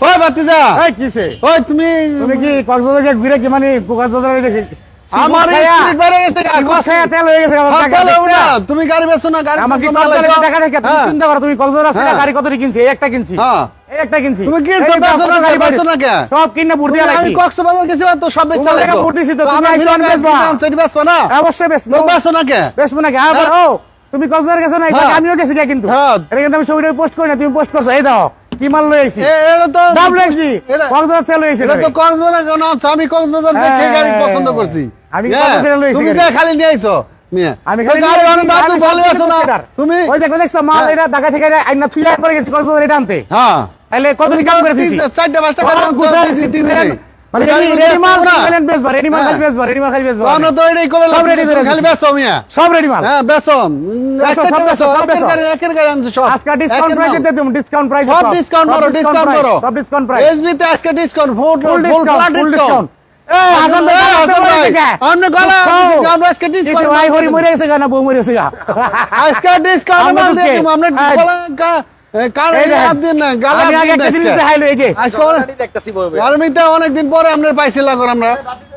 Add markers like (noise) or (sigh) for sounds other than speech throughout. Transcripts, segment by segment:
ওই বাতিজা এই কিসে ওই তুমি তুমি কি কক্সবাজার গিয়ে ঘুরে কি মানে কক্সবাজার দেখে আমার স্পিড বেড়ে গেছে খায়া তেল হয়ে গেছে আমার হ্যাঁ? না, তুমি গাড়ি বেচো না আমাকে? দেখা দেখে তুমি হ্যাঁ। চিন্তা করো তুমি কক্সবাজার রাস্তায় হ্যাঁ। গাড়ি কত কিনছি একটা কিনছি হ্যাঁ। একটা কিনছি তুমি কি তো বেচো না, গাড়ি গাড়ি বেচো না কে? সব কিনে বুড়ি আমি লাগাইছি কক্সবাজার গেছি তো সব বেচা তোমার লাগতো। টাকা তো, তো তুমি আমার আইসো, আমি মিলান বেচবো। মিলান, সেটি বেচবো না অবশ্যই বেচো না কে ও তুমি কক্সবাজার গেছো না হ্যাঁ। আমিও গেছি কিন্তু হ্যাঁ। এটা কিন্তু আমি ছবিটা পোস্ট করি না তুমি পোস্ট করছ এই দাও কি মাল লই আইছি এটা তো ডাবল এক্সডি কক্সবাজার তেল লই আইছি এটা তো কক্সবাজার কেন আমি কক্সবাজার দেখে হ্যাঁ। গাড়ি পছন্দ করছি। আমি হ্যাঁ। কক্সবাজার খালি নিয়ে আইছো আমি তো গাড়ি অনেক দাম তো ভালো আছে না। তুমি ওই দেখো দেখছ মাল হ্যাঁ। এটা ঢাকা থেকে আইনা থুই পরে গেছি কক্সবাজার এটা আনতে। হ্যাঁ। তাহলে কত কাম করে ফেলছি চারটা পাঁচটা ওরা গাড়ি গুছায় মানে রেডি বেচবো মাল না। পেলেন বেচবা রেডি মাল হ্যাঁ। খালি বেচবা রেডি মাল খালি বেচবা তো আমরা তো এটাই করে সব ready করে খালি বেচো মিয়া সব রেডি মাল। হ্যাঁ বেচো বেচো, সব বেচো, বেচো, সব বেচো। একের গাড়ি আনছো সব। আজকে ডিসকাউন্ট একের প্রাইসে মাল। ডিসকাউন্ট প্রাইস সব ডিসকাউন্ট করো ডিসকাউন্ট করো। সব ডিসকাউন্ট প্রাইস এসবি তে আজকে discount full full full discount full discount discount এই হাসান ভাই এই, হাসান হাসান ভাই ভাই, থেকে অন্য গলা, আমরা আজকে discount ভাই হরি করে মরে গেছে গানা বউ মরে গেছে গা আজকে ডিসকাউন্ট অনেকদিন পরে আমরা পাইছিলাম আমরা।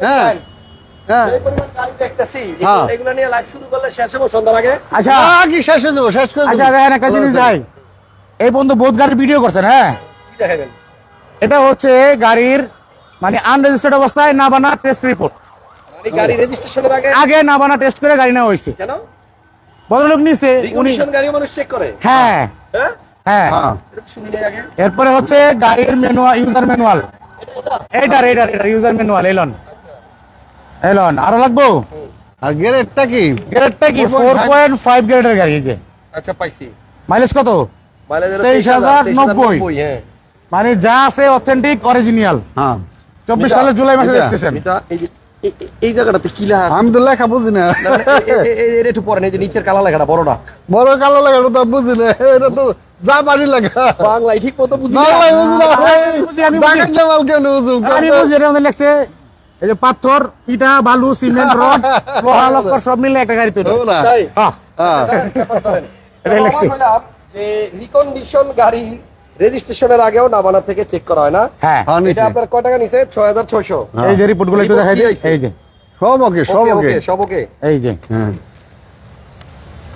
হ্যাঁ হ্যাঁ। এই পরিমাণ গাড়ি দেখতেছি হ্যাঁ। এগুলো নিয়ে লাইভ শুরু করলে শেষ হব সন্ধ্যার আগে? আচ্ছা। আহ, কি শেষ শেষ করে আচ্ছা দেবো। দেখেন একটা জিনিস ভাই এই বন্ধু বহুত গাড়ির ভিডিও করছেন হ্যাঁ? এটা হচ্ছে গাড়ির মানে আনরেজিস্টার্ড অবস্থায় না বানা টেস্ট রিপোর্ট মানে আগে আগে না বানা টেস্ট করে গাড়ি নেওয়া হয়েছে। কেন? ভদ্রলোক নিছে উনি গাড়ি মানুষ চেক করে। হ্যাঁ? হ্যাঁ। হ্যাঁ। এরপরে হচ্ছে গাড়ির ম্যানুয়াল ইউজার ম্যানুয়াল এইটার এইটার এইটার ইউজার ম্যানুয়াল এলন এলন আরও লাগবো? আর গ্রেডটা কি? গ্রেডটা কি? ফোর পয়েন্ট ফাইভ গ্রেডের গাড়ি যে। আচ্ছা পাইছি। মাইলেজ কত? মাইলেজ হলো 23,090 23,090, হ্যাঁ। মানে যা আছে অথেন্টিক অরিজিনাল হ্যাঁ। চব্বিশ এটা- সালের জুলাই মাসের রেজিস্ট্রেশন এটা এই জায়গাটাতে কি লেখা আমি তো লেখা বুঝি না। একটু পরে এই যে নিচের কালা লেখাটা বড়টা। বড় কালো লেখাটা তো বুঝি না। এটা তো যা পারি বাংলায় ঠিক মতো বুঝি। বাংলায় বুঝি না। আমি বুঝি, আমি বাংলা মাল কেন বুঝুম আমি বুঝি এটা আমাদের লেখছে এই যে পাথর ইটা বালু সিমেন্ট রড (laughs) লোহা লক্কর সব মিলে একটা গাড়ি তৈরি। তাই? হ্যাঁ। হ্যাঁ। যে রিকন্ডিশন গাড়ি রেজিস্ট্রেশনের আগেও নাবানা থেকে চেক করা হয় না? হ্যাঁ। হ্যাঁ, এটা নিচে। আপনার কয় টাকা নিছে? ছয় হাজার ছয়শো। এই যে রিপোর্টগুলো একটু দেখাই দিই? এই যে। সব ওকে সব ওকে সব ওকে। এই যে। হ্যাঁ।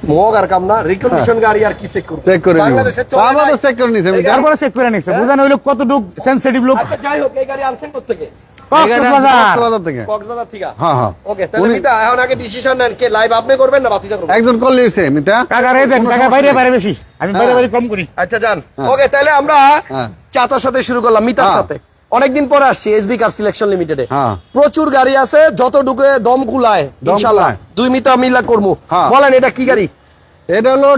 মগ আর কাম না রিকন্ডিশন গাড়ি আর কি চেক করবে? চেক করে নিব। বাংলাদেশে চলে আমাদের নাই। চেক করে নিছে। আমি এই গাড়ি- তারপরে চেক করে নিচ্ছে বুঝেন ওই লোক কতটুক সেন্সিটিভ লোক? আচ্ছা যাই হোক এই গাড়ি আনছেন কোথেকে কক্সবাজার। কক্সবাজার থেকে। কক্সবাজার থেকে। হ্যাঁ হ্যাঁ। ওকে তাহলে উনি- মিতা এখন আগে ডিসিশন কে লাইভ আপনি করবেন না একজন কল মিতা। বাইরে বাইরে বেশি। আমি বাইরে বাইরে কম করি। আচ্ছা যান। ওকে তাহলে আমরা হ্যাঁ। চাচার সাথে শুরু করলাম মিতার হ্যাঁ। সাথে। অনেকদিন পরে আসছি এসবি কার সিলেকশন লিমিটেডে। প্রচুর গাড়ি আছে যত ঢুকে দম কুলায়। ইনশাআল্লাহ দুই মিতা মিল্লা করব হ্যাঁ। বলেন এটা কি গাড়ি? এটা হলো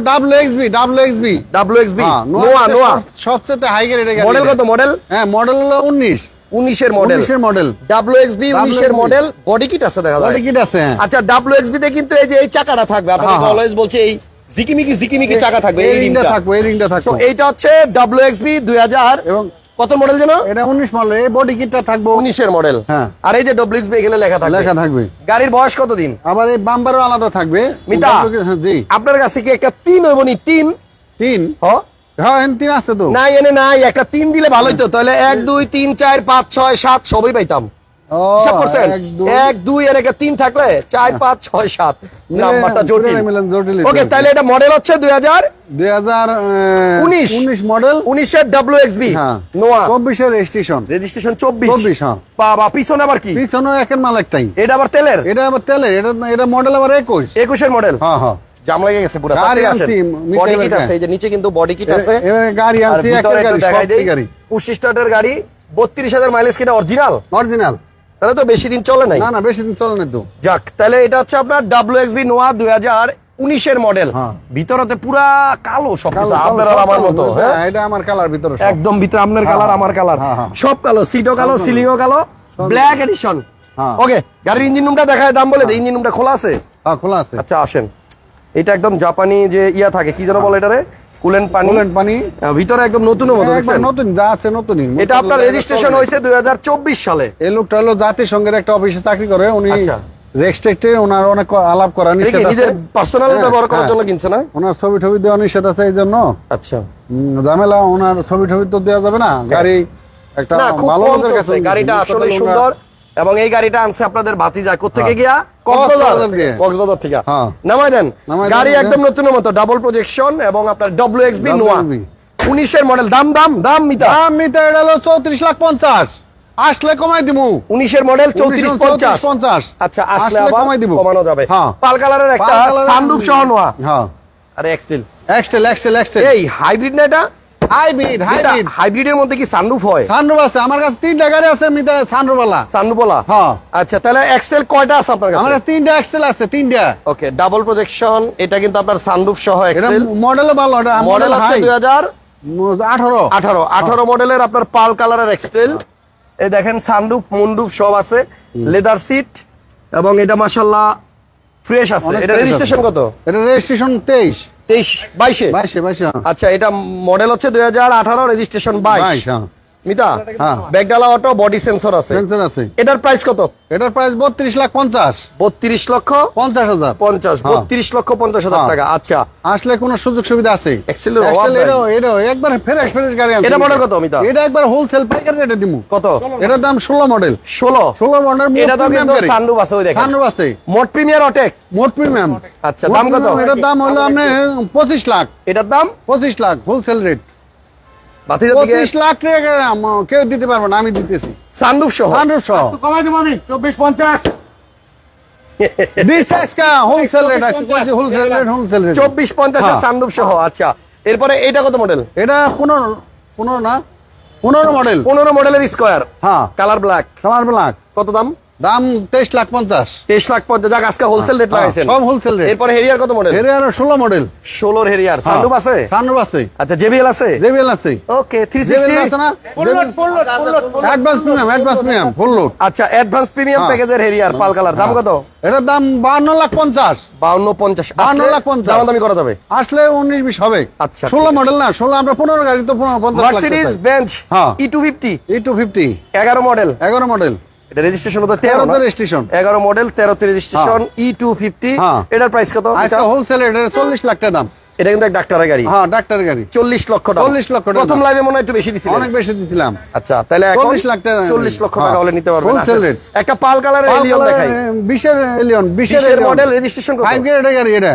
X B X B W X B Noah Noah সবচেয়ে হাই গ্রেড মডেল কত মডেল? হ্যাঁ মডেল হলো উনিশ। উনিশের মডেল। উনিশের মডেল। এক্স বি উনিশের মডেল। বডি কিট আছে দেখা যায়। টিকিট আছে হ্যাঁ। আচ্ছা ডাব্লিউ এক্স বি তে কিন্তু এই যে এই চাকাটা থাকবে আপনাকে হ্যাঁ, হ্যাঁ। অলওয়েজ বলছে এই জিকিমিকি জিকিমিকি চাকা থাকবে এই রিংটা থাকবে এই রিংটা থাকবে। এইটা হচ্ছে ডাব্লিউ এক্স বি দুই হাজার এবং কত মডেল যেন? এটা উনিশ মডেল এই বডি কিটটা থাকবে উনিশের মডেল হ্যাঁ। আর এই যে ডব্লিউএক্স বি এখানে লেখা থাকবে। লেখা থাকবে। গাড়ির বয়স কতদিন? আবার এই বাম্পারও আলাদা থাকবে। মিতা। হ্যাঁ, জি। আপনার কাছে কি একটা তিন হইব নি? তিন? তিন? হ? হ্যাঁ তিন আছে তো। নাই এনে নাই একটা তিন দিলে ভালোই তো তাহলে এক দুই তিন চার পাঁচ ছয় সাত সবই পাইতাম। হিসাব করছেন? এক, দুই। এর একটা তিন থাকলে চার পাঁচ ছয় সাত। নাম্বারটা জটিল। মিলে- মিলে জটিল ওকে তাহলে এটা মডেল হচ্ছে দুই হাজার দুই হাজার উনিশ। উনিশ মডেল উনিশের ডাব্লিউ এক্স বি হ্যাঁ। নোয়া। চব্বিশের রেজিস্ট্রেশন রেজিস্ট্রেশন চব্বিশ। চব্বিশ হ্যাঁ। বাবা পিছনে আবার কি? পিছনে একের মাল একটাই। এটা আবার তেলের? এটা আবার তেলের। এটা এটা মডেল আবার একুশ। একুশের মডেল হ্যাঁ হ্যাঁ। জাম লেগে গেছে পুরো গাড়ি আনছি, বডি কিট আছে এই যে নিচে কিন্তু বডি কিট আছে। এবারে গাড়ি আনছি গাড়ি স্টার্টের গাড়ি। হাজার মাইলেজ কিনা অরিজিনাল অরিজিনাল তাহলে তো বেশি দিন চলে নাই। না না বেশি দিন চলে না তো। যাক তাহলে এটা হচ্ছে আপনার ডাব্লিউ এক্স বি নোয়া দুই হাজার উনিশের মডেল হ্যাঁ। ভিতরতে পুরা কালো সব আপনার আর আমার মতো হ্যাঁ, হ্যাঁ? এটা আমার কালার ভিতরে একদম ভিতরে আপনার কালার আমার কালার হ্যাঁ, হ্যাঁ। সব কালো সিটও কালো। সিলিংও কালো। ব্ল্যাক এডিশন হ্যাঁ। ওকে গাড়ির ইঞ্জিন রুমটা দেখায় দাম বলে ইঞ্জিন রুমটা খোলা আছে? হ্যাঁ খোলা আছে। আচ্ছা আসেন। এটা একদম জাপানি যে ইয়া থাকে কি যেন বলে এটারে? কুলেন পানি। বুলেট পানি। ভিতরে একদম নতুন মতো দেখছেন? নতুন যা আছে নতুনই এটা আপনার রেজিস্ট্রেশন হয়েছে দুই সালে। এই লোকটা হলো জাতিসংঘের একটা অফিসে চাকরি করে উনি আচ্ছা। রেস্ট্রিক্টে ওনার অনেক আলাপ করা এটা নিষেধ আছে। নিজের পার্সোনাল হ্যাঁ, ব্যবহার করার হ্যাঁ। জন্য কিনছে না? ওনার ছবি টবি দেওয়া নিষেধ আছে এই জন্য। আচ্ছা। ঝামেলা ওনার ছবি টবি তো দেওয়া যাবে না। গাড়ি একটা ভালো লোকের কাছে গাড়িটা আসলে সুন্দর। এবং এই গাড়িটা আনছে আপনাদের বাতি যায় কোথেকে হ্যাঁ। গিয়া? কক্সবাজার। থেকে। হ্যাঁ। নামাই দেন। গাড়ি একদম নতুনের মতো ডাবল প্রজেকশন এবং আপনার ডব্লিউ এক্স বি নোয়া। উনিশের মডেল দাম দাম দাম মিতা দাম নিতে এটা হলো চৌত্রিশ লাখ পঞ্চাশ। আসলে কমাই দিব উনিশের মডেল চৌত্রিশ পঞ্চাশ। পঞ্চাশ। আচ্ছা আসলে কমাই দিব। কমানো যাবে। হ্যাঁ। পাল কালারের একটা সানরুফ সহ নোয়া। আরে এক্সটেল এক্সটেল এক্সটেল এক্সটেল এই হাইব্রিড না এটা? Hybrid hybrid. হাইব্রিডের মধ্যে কি সানরুফ হয়? সানরুফ আছে। আমার কাছে তিনটা গাড়ি আছে মিতে সানরুফ वाला হ্যাঁ। আচ্ছা তাহলে এক্সটেল কয়টা আছে আপনার আমার কাছে কাছে তিনটা এক্সটেল আছে তিনটা। ওকে ডাবল প্রজেকশন এটা কিন্তু আপনার সানরুফ সহ এটা এক্সটেল মডেলও ভালো এটা মডেল মডেল আছে হাই দুই হাজার আঠারো। আঠারো। আঠারো মডেলের আপনার পাল কালারের এক্সটেল এই দেখেন সানরুফ মুন্ডুপ সব আছে। লেদার সিট এবং এটা মাসাল্লাহ ফ্রেশ আছে। এটা রেজিস্ট্রেশন কত? এটা রেজিস্ট্রেশন তেইশ। তেইশ বাইশে? বাইশে বাইশে আচ্ছা এটা মডেল হচ্ছে দুই হাজার আঠারো রেজিস্ট্রেশন বাইশ। বাইশ হ্যাঁ। মিতা হ্যাঁ। অটো বডি সেন্সর আছে। সেন্সর আছে। এটার প্রাইস কত? এটার প্রাইস বত্রিশ লাখ পঞ্চাশ। বত্রিশ লক্ষ পঞ্চাশ হাজার। পঞ্চাশ হ্যাঁ। বত্রিশ লক্ষ পঞ্চাশ হাজার হ্যাঁ। টাকা আচ্ছা। আসলে কোন সুযোগ সুবিধা আছে? এর এরও একবার ফ্রেশ ফ্রেশ গাড়ি। এটা model কত, অমিতাভ? এটা একবার হোলসেল পাইকারি রেটে দিমু। কত? এটার দাম ষোলো মডেল ষোলো? ষোলো মডেল এটা তো কিন্তু সানরুফ আছে ওই দেখেন। সানরুফ আছে। মোট প্রিমিয়ার অটেক মোট প্রিমিয়াম আচ্ছা, দাম কত? এটার দাম হলো আপনি পঁচিশ লাখ। এটার দাম? পঁচিশ লাখ হোলসেল রেট বাতিজার দিকে পঁচিশ লাখ কেউ দিতে পারবে না আমি দিতেছি। সানরুফ সহ। সানরুফ সহ। কমাই দেবো আমি চব্বিশ পঞ্চাশ। চব্বিশ পঞ্চাশের। সহ আচ্ছা। এরপরে এটা কত মডেল এটা পনেরো পনেরো না পনেরো মডেল পনেরো মডেলের স্কোয়ার হ্যাঁ। কালার ব্ল্যাক কালার ব্ল্যাক কত দাম? দাম তেইশ লাখ পঞ্চাশ। তেইশ লাখ পঞ্চাশ যাক আজকে হোলসেল রেট লাগাইছেন। সব হোলসেল রেট এরপরে হেরিয়ার কত মডেল এর আর ষোলো মডেল ষোলোর হেরিয়ার। সানরুফ আছে? সানরুফ আছে। আচ্ছা জেবিএল আছে? জেবিএল আছে। ওকে থ্রি সিক্সটি আছে না? Advance premium advance premium full load আচ্ছা অ্যাডভান্স প্রিমিয়াম হ্যাঁ। প্যাকেজের হেরিয়ার পাল কালার দাম কত? এটার দাম বাহান্ন লাখ পঞ্চাশ। বাউন্ন পঞ্চাশ। 52 লাখ পঞ্চাশ। দামি করা যাবে? আসলে উনিশ বিশ হবে। আচ্ছা, ষোলো মডেল না ষোলো আমরা পনেরো গাড়ি তো পনেরো পঞ্চাশ মার্সিডিজ বেঞ্চ হ্যাঁ। E two fifty E two fifty এগারো মডেল এগারো মডেল এটা রেজিস্ট্রেশন হতো তেরো তেরোতে রেজিস্ট্রেশন এগারো মডেল তেরোতে রেজিস্ট্রেশন ই টু ফিফটি হ্যাঁ। এটার প্রাইস কত? আজকে হোলসেল এটা চল্লিশ লাখ টাকা দাম। এটা কিন্তু এক ডাক্তারের গাড়ি। হ্যাঁ ডাক্তার গাড়ি। চল্লিশ লক্ষ টাকা। 40 লক্ষ টাকা। প্রথম লাইভে মনে হয় একটু বেশি অনেক বেশি দিছিলাম। আচ্ছা তাহলে এখন 40 লাখ টাকা। চল্লিশ লক্ষ টাকা হ্যাঁ। হলে নিতে পারবেন। Wholesale আসেন। rate। একটা পাল কালারের এলিয়ন দেখাই। বিশের এলিয়ন বিশের বিশের মডেল রেজিস্ট্রেশন কত? ফাইভ গ্রেডের গাড়ি এটা।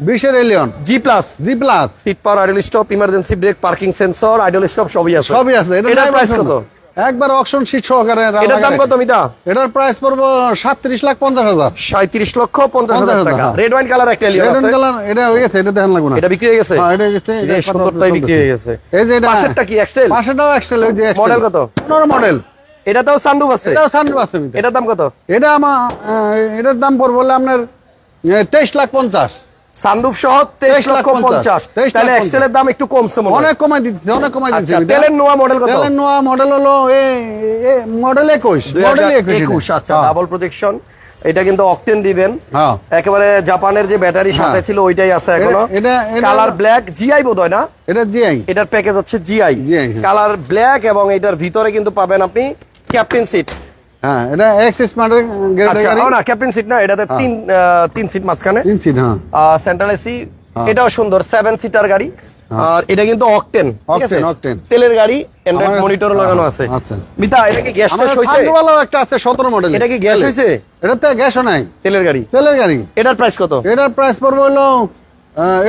বিশের Allion G plus G plus seat power idle stop emergency brake parking sensor idle stop সবই আছে। সবই আছে। এটা প্রাইস কত? একবার অকশন সিট সহকারে এটার দাম কত মিতা? এটার প্রাইস পড়ব সাতত্রিশ লাখ পঞ্চাশ হাজার। সাঁত্রিশ লক্ষ পঞ্চাশ হাজার টাকা। হ্যাঁ। রেড ওয়াইন কালার একটা আছে। and color, এটা হয়ে গেছে এটা দেখেন লাগবে না। এটা বিক্রি হয়ে গেছে? হ্যাঁ, এটা গেছে, এটা বিক্রি হয়ে গেছে। এই যে এটা পাশেরটা কি এক্সটেল পাশেটাও এক্সেল ওই যে Model কত? মডেল এটাতেও সানরুফ আছে। এটাও সানরুফ আছে। এটার দাম কত? এটা আমার এটার দাম পড়বে বলে আপনার তেইশ লাখ পঞ্চাশ। সানরুফ সহ তেইশ লক্ষ পঞ্চাশ। তাহলে এক্সটেলের দাম একটু কমছে মনে হয়। অনেক কমাই দিচ্ছে অনেক কমাই দিচ্ছে। আচ্ছা তেলের নোয়া মডেল কত? তেলের নোয়া মডেল হলো মডেল একুশ মডেল একুশ আচ্ছা ডাবল প্রোটেকশন এটা কিন্তু অকটেন দিবেন হ্যাঁ। একেবারে জাপানের যে ব্যাটারি সাথে হ্যাঁ। ছিল ওইটাই আছে এখনও। কালার ব্ল্যাক জিআই বোধ হয় না? এটা জিআই এটার প্যাকেজ হচ্ছে জিআই হ্যাঁ। কালার ব্ল্যাক এবং এটার ভিতরে কিন্তু পাবেন আপনি ক্যাপ্টেন সিট হ্যাঁ এটা এক্স স্মার্টের আচ্ছা গাড়ি। না ক্যাপ্টেন সিট না এটাতে তিন তিন সিট মাঝখানে। তিন সিট হ্যাঁ। সেন্ট্রাল এসি হ্যাঁ। এটাও সুন্দর সেভেন সিটার গাড়ি। আর এটা কিন্তু অকটেন। তেলের গাড়ি অ্যান্ড্রয়েড মনিটর লাগানো আছে। আচ্ছা। মিতা এটা কি গ্যাস হইছে? একটা আছে সতেরো মডেল এটা কি গ্যাস হইছে? গ্যাসও নাই। তেলের গাড়ি। তেলের গাড়ি। এটার প্রাইস কত? এটার প্রাইস পড়বে হলো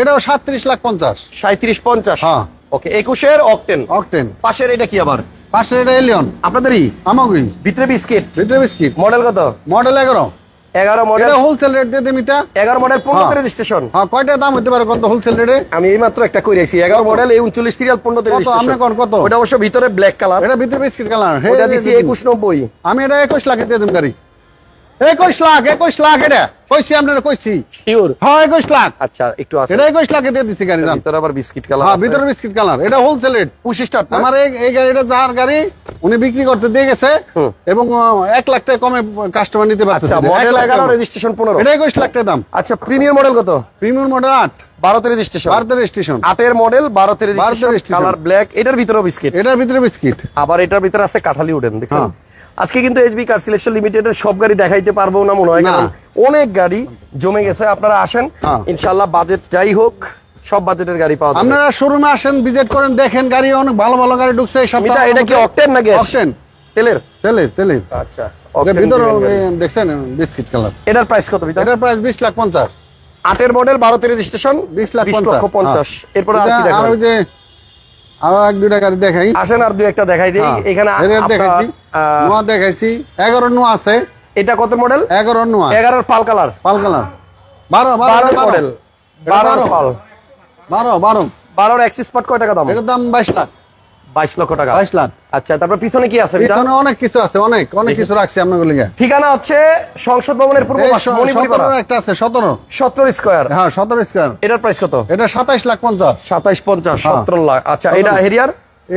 এটাও সাতত্রিশ লাখ পঞ্চাশ। সাঁত্রিশ পঞ্চাশ। হ্যাঁ। ওকে একুশের অকটেন অকটেন পাশের এটা কি আবার? পাশে এটা এলিয়ন আপনাদেরই? আমাগুই ভিতরে বিস্কিট। ভিতরে বিস্কিট। মডেল কত? মডেল এগারো। এগারো মডেল। হোলসেল রেট দিয়ে দেন এটা। এগারো মডেল পনেরো হ্যাঁ। রেজিস্ট্রেশন হ্যাঁ কয়টা দাম হতে পারে কত হোলসেল রেটে আমি এই মাত্র একটা করে আছি এগারো মডেল এই উনচল্লিশ সিরিয়াল পনেরো কোন কত? ওটা অবশ্য ভিতরে ব্ল্যাক কালার এটা ভিতরে বিস্কিট কালার এটা দিছি একুশ নব্বই। আমি এটা একুশ লাখে দিয়ে দিন গাড়ি। একুশ লাখ একুশ লাখ এটা। কইছি কইছি। শিওর হ্যাঁ একুশ লাখ। আচ্ছা একটু আছে। এটা একুশ লাখে দিয়ে দিচ্ছি গাড়ি দাম ভিতরে আবার বিস্কিট কালার হ্যাঁ ভিতরে বিস্কিট কালার। এটা হোলসেল রেট পঁচিশ টাকা আমার এই গাড়িটা যার গাড়ি উনি বিক্রি করতে দিয়ে গেছে এবং এক লাখ টাকা কমে কাস্টমার নিতে পারছে আচ্ছা মডেল এগারো রেজিস্ট্রেশন পনেরো। এটা একুশ লাখ টাকা দাম। আচ্ছা প্রিমিয়ার মডেল কত? প্রিমিয়াম মডেল আট। বারোতে রেজিস্ট্রেশন ভারতের স্টেশন আটের মডেল বারোতে রেজিস্ট্রেশন। কালার ব্ল্যাক এটার ভিতরে বিস্কিট। এটার ভিতরে বিস্কিট। আবার এটার ভিতরে আছে কাঠালি উঠেন দেখছেন? হ্যাঁ। আজকে কিন্তু এইচবি কার সিলেকশন লিমিটেডের সব গাড়ি দেখাইতে পারব না মনে হয় কারণ অনেক গাড়ি জমে গেছে আপনারা আসেন। হ্যাঁ। ইনশাল্লাহ বাজেট যাই হোক সব বাজেটের গাড়ি পাওয়া যাবে। আপনারা শোরুমে আসেন ভিজিট করেন দেখেন গাড়ি অনেক ভালো ভালো গাড়ি ঢুকছে এই সপ্তাহে। এটা কি অকটেন না গ্যাস অকটেন তেলের তেলের তেলের। আচ্ছা ওকে ভিতরে দেখছেন বিস্কিট কালার। এটার প্রাইস কত মিতা? এটার প্রাইস বিশ লাখ পঞ্চাশ। আটের মডেল বারোতে রেজিস্ট্রেশন বিশ লাখ বিশ পঞ্চাশ লক্ষ পঞ্চাশ। হ্যাঁ। এরপরে আর কি আর ওই যে আরও এক দুইটা গাড়ি দেখাই। আসেন আর দুই একটা দেখাই দিই। হ্যাঁ, এখানে দেখাইছি। নোয়া দেখাইছি। এগারো নোয়া আছে। এটা কত মডেল এগারো নোয়া। এগারোর পাল কালার। পাল কালার। বারো বারো মডেল বারো। পাল। বারো বারো। বারোর এক্সিস স্পট কয় টাকা দাম? এটার দাম বাইশ লাখ। বাইশ লক্ষ টাকা। বাইশ লাখ। আচ্ছা তারপর পিছনে কি আছে পিছনে অনেক কিছু আছে অনেক অনেক কিছু রাখছি আপনার লিগে ঠিকানা হচ্ছে সংসদ ভবনের পূর্ব একটা আছে সতেরো। সতেরো স্কোয়ার। হ্যাঁ সতেরো স্কোয়ার। এটার প্রাইস কত? এটা সাতাইশ লাখ পঞ্চাশ। সাতাইশ পঞ্চাশ হ্যাঁ। সতেরো লাখ। আচ্ছা এটা হেরিয়ার?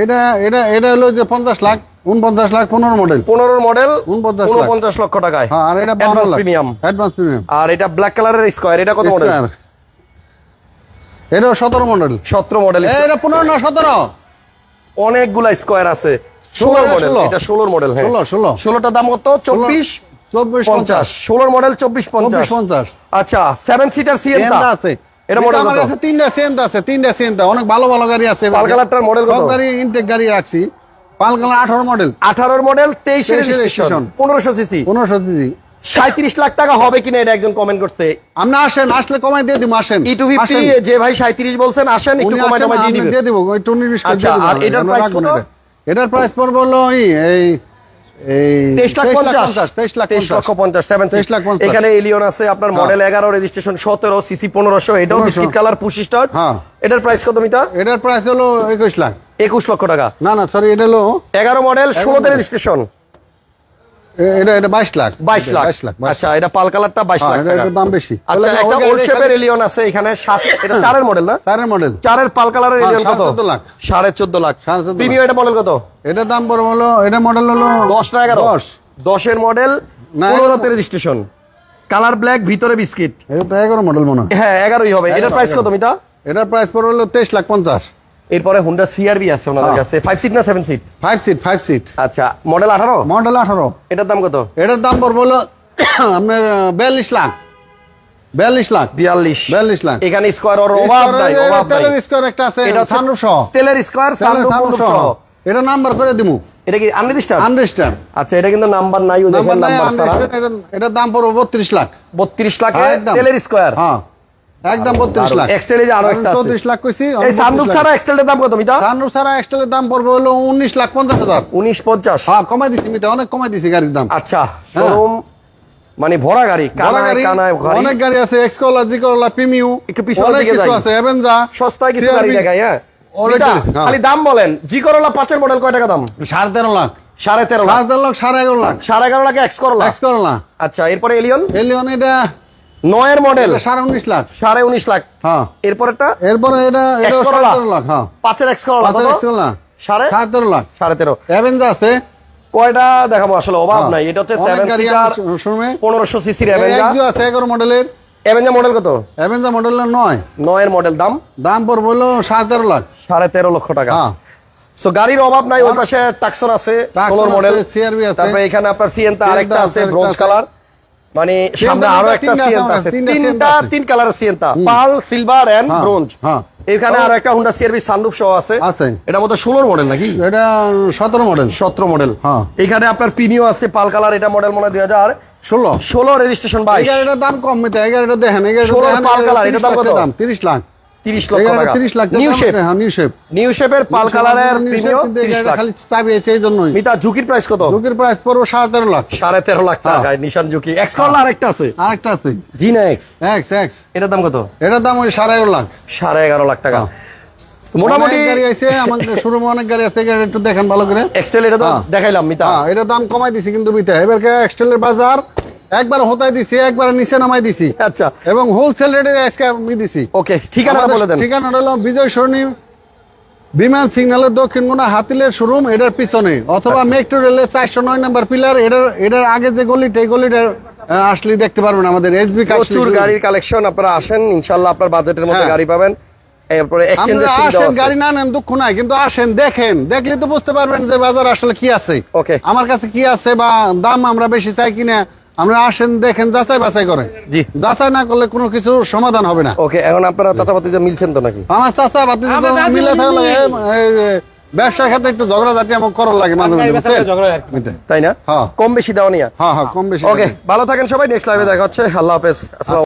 এটা এটা এটা হলো যে পঞ্চাশ লাখ উনপঞ্চাশ লাখ পনেরো মডেল পনেরো মডেল উনপঞ্চাশ লক্ষ টাকায়। হ্যাঁ আর এটা Advance premium। অ্যাডভান্স প্রিমিয়াম আর এটা ব্ল্যাক কালারের স্কোয়ার এটা কত মডেল এটা সতেরো মডেল সতেরো মডেল এটা পনেরো না সতেরো? অনেকগুলা স্কোয়ার আছে। ষোলোর মডেল ষোলো। এটা ষোলোর মডেল হ্যাঁ। ষোলো, ষোলো। ষোলোটার দাম কত? চব্বিশ চব্বিশ পঞ্চাশ। পঞ্চাশ। ষোলোর মডেল চব্বিশ পঞ্চাশ। পঞ্চাশ। আচ্ছা সেভেন সিটার সিএনটা আছে। এটা মডেল আমার কত? কাছে তিনটা সিয়েন্তা আছে তিনটা সিয়েন্তা অনেক ভালো ভালো গাড়ি আছে মডেল কত? গাড়ি ইনটেক গাড়ি রাখছি। মডেল আঠারোর মডেল তেইশের 23 রেজিস্ট্রেশন registration। পনেরোশো সিসি সাঁত্রিশ লাখ টাকা হবে কিনা এটা একজন কমেন্ট করছে। আপনি আসেন আসলে কমাই দিয়ে দিব আসেন। ই টু ফিফটি যে ভাই সাঁত্রিশ বলছেন আসেন একটু কমাই টমাই দিয়ে দিবেন। দিয়ে দিব ওই টুনি আচ্ছা, আর এটার রাখব কত? এটার প্রাইস পড়বে হলো এই এই এই তেইশ লাখ পঞ্চাশ। তেইশ লাখ তেইশ লক্ষ পঞ্চাশ সেভেন 23 লাখ এখানে এলিয়ন আছে আপনার হ্যাঁ। মডেল এগারো রেজিস্ট্রেশন সতেরো সিসি পনেরোশো এটাও 1500 বিস্কিট কালার পুশি হ্যাঁ। এটার প্রাইস কত এটার প্রাইস হলো একুশ লাখ। একুশ লক্ষ টাকা। না না সরি এটা হলো এগারো মডেল ষোলোতে model। রেজিস্ট্রেশন এটা এটা বাইশ লাখ। বাইশ লাখ। বাইশ লাখ আচ্ছা এটা পাল কালারটা বাইশ হ্যাঁ, লাখ এটা টাকা। দাম বেশি। আচ্ছা একটা ওল্ড শেপের এলিয়ন আছে এখানে সাত এটা চারের মডেল না? চারের মডেল চারের পাল কালারের হ্যাঁ, এলিয়ন কত? সাড়ে চোদ্দ লাখ। সাড়ে চোদ্দ লাখ। সাড়ে প্রিমিয়াম এটা মডেল কত? এটার দাম হলো এটা মডেল হলো দশ না এগারো? দশ। দশের মডেল না, পনেরোতে রেজিস্ট্রেশন কালার ব্ল্যাক ভিতরে বিস্কিট এটা তো এগারো মডেল মনে হয়। হ্যাঁ এগারোই হবে। এটার প্রাইস কত মিতা? এটার প্রাইস হলো তেইশ লাখ পঞ্চাশ। এরপরে হুন্ডা সিআরবি আছে ওনাদের। কাছে। ফাইভ সিট না seven seat five seat five seat আচ্ছা মডেল আঠারো? মডেল আঠারো। এটার দাম কত? এটার দাম পড়বে হলো (coughs) আপনার বিয়াল্লিশ লাখ। বিয়াল্লিশ লাখ। বিয়াল্লিশ। বিয়াল্লিশ লাখ। এখানে স্কোয়ার ওর অভাব নাই অভাব নাই। তেলের স্কোয়ার একটা আছে এটা সানরুফ সহ তেলের স্কোয়ার সানরুফ সহ। এটা নাম্বার করে দিমু। এটা কি আনরেজিস্টার্ড আনরেজিস্টার্ড আচ্ছা এটা কিন্তু নাম্বার নাই ও দেখেন নাম্বার এটা- এটার দাম পড়বে বত্রিশ লাখ। বত্রিশ লাখে হ্যাঁ, তেলের স্কোয়ার হ্যাঁ। একদম বত্রিশ লাখ। এক্সটেল যে আরও একটা আছে। চৌত্রিশ লাখ কইছি এই সানরুফ ছাড়া এক্সটেলের দাম কত মিতা? সানরুফ ছাড়া এক্সটেলের দাম পড়বে হলো উনিশ লাখ পঞ্চাশ হাজার। উনিশ পঞ্চাশ। হ্যাঁ কমাই দিছি মিটা অনেক কমাই দিছি গাড়ির দাম। আচ্ছা শোরুম মানে ভরা গাড়ি কানায় গাড়ি, অনেক গাড়ি আছে এক্সকোলা জিকোলা প্রিমিউ একটু দিকে যাই। আছে কিছু গাড়ি হ্যাঁ। হ্যাঁ। খালি দাম বলেন জি করলা পাঁচের মডেল কয় টাকা দাম? সাড়ে তেরো লাখ। সাড়ে তেরো লাখ। সাড়ে তেরো লাখ সাড়ে এগারো লাখ। সাড়ে এগারো লাখ এক্স করলা আচ্ছা এরপরে এলিয়ন এলিয়ন এটা নয়ের মডেল সাড়ে উনিশ লাখ। সাড়ে উনিশ লাখ। হ্যাঁ। এরপরেরটা এরপরে এটা লাখ হ্যাঁ। পাঁচের এক্স করলা সাড়ে সাড়ে তেরো লাখ। সাড়ে তেরো। অ্যাভেঞ্জা আছে। কয়টা দেখাবো? আসলে অভাব হ্যাঁ। নাই। এটা হচ্ছে সেভেন সিটার পনেরোশো সিসির আছে এগারো মডেলের অ্যাভেঞ্জা মডেল কত? অ্যাভেঞ্জা মডেলের নয়। নয়ের মডেল দাম? দাম পড়বে হলো সাড়ে তেরো লাখ। সাড়ে তেরো লক্ষ টাকা। হ্যাঁ। সো গাড়ির অভাব নাই ওই পাশে টাকসন আছে মডেল। তারপরে এখানে আপনার সিএনটা আরেকটা আছে আছে, ব্রোঞ্জ কালার মানে সামনে আরও একটা তিনটা আছে তিনটা। তিন কালারের পাল সিলভার এন্ড ব্রোঞ্জ। এখানে আর একটা হুন্ডা সিআরভি সানরুফ সহ আছে। আছে। এটা মতো ষোলোর মডেল নাকি? এটা সতেরো মডেল সতেরো মডেল হ্যাঁ। এখানে আপনার পিনিও আছে পাল কালার এটা মডেল মনে হয় দুই হাজার ষোলো। ষোলো রেজিস্ট্রেশন বাইশ। এটার দাম কম মেতে এগারো এটা দেখেন এগারো গাড়িটা 16 দেখেন, পাল কালার, এটা দাম কত? দাম তিরিশ লাখ। তিরিশ এই লক্ষ টাকা। তিরিশ লাখ নিউ শেপ হ্যাঁ নিউ শেপ নিউ শেপের পাল কালারের প্রিমিও তিরিশ লাখ। খালি চাবি আছে এই জন্যই। মিতা ঝুঁকির প্রাইস কত? লোকের প্রাইস পড়ব সাড়ে তেরো লাখ। সাড়ে তেরো লাখ। নিশান ঝুঁকি। এক্স করলা আরেকটা আছে? আরেকটা আছে। জিনা এক্স এক্স এক্স এটার দাম কত? এটার দাম ওই লাখ। সাড়ে এগারো লাখ টাকা। হ্যাঁ। মোটামুটি গাড়ি আছে আমাদের শোরুমে অনেক গাড়ি আছে একটু দেখেন ভালো করে। এক্সেল এটা তো হ্যাঁ। দেখাইলাম মিতা। হ্যাঁ এটার দাম কমাই দিছি কিন্তু এবার এক্সটেলের বাজার? একবার হতাই দিছি একবার নিচে নামাই দিছি। আচ্ছা। এবং হোলসেল রেটে আজকে আমি দিছি। ওকে ঠিকানা বলে দেন। ঠিকানাটা হলো বিজয় সরণি বিমান সিগন্যালের দক্ষিণ কোনা হাতিলের শোরুম এটার পিছনে। অথবা আচ্ছা। মেট্রো রেলের চারশো নয় নম্বর পিলার এটার এটার আগে যে গলিটা এই গলিটা আসলে দেখতে পারবেন আমাদের এসবি প্রচুর গাড়ির কালেকশন আপনারা আসেন ইনশাল্লাহ আপনার বাজেটের মধ্যে হ্যাঁ। গাড়ি পাবেন। এরপরে আসেন গাড়ি না নেন দুঃখ নাই কিন্তু আসেন দেখেন। দেখলে তো বুঝতে পারবেন যে বাজার আসলে কি আছে। ওকে। আমার কাছে কি আছে বা দাম আমরা বেশি চাই কিনা আমরা আসেন দেখেন যাচাই বাছাই করেন। জি। যাচাই না করলে কোনো কিছু সমাধান হবে না। ওকে এখন আপনারা চাচাপাতি যা মিলছেন তো নাকি? আমার চাচা বাতি আমরা মিলে থাকলে ব্যবসার ক্ষেত্রে একটু ঝগড়া জাতি আমার করার লাগে মাঝে মাঝে? তাই না? হ্যাঁ। কম বেশি দেওয়া নিয়ে। হ্যাঁ হ্যাঁ কম বেশি ওকে ভালো থাকেন সবাই নেক্সট লাইভে দেখা হচ্ছে। আল্লাহ হাফেজ আসসালাম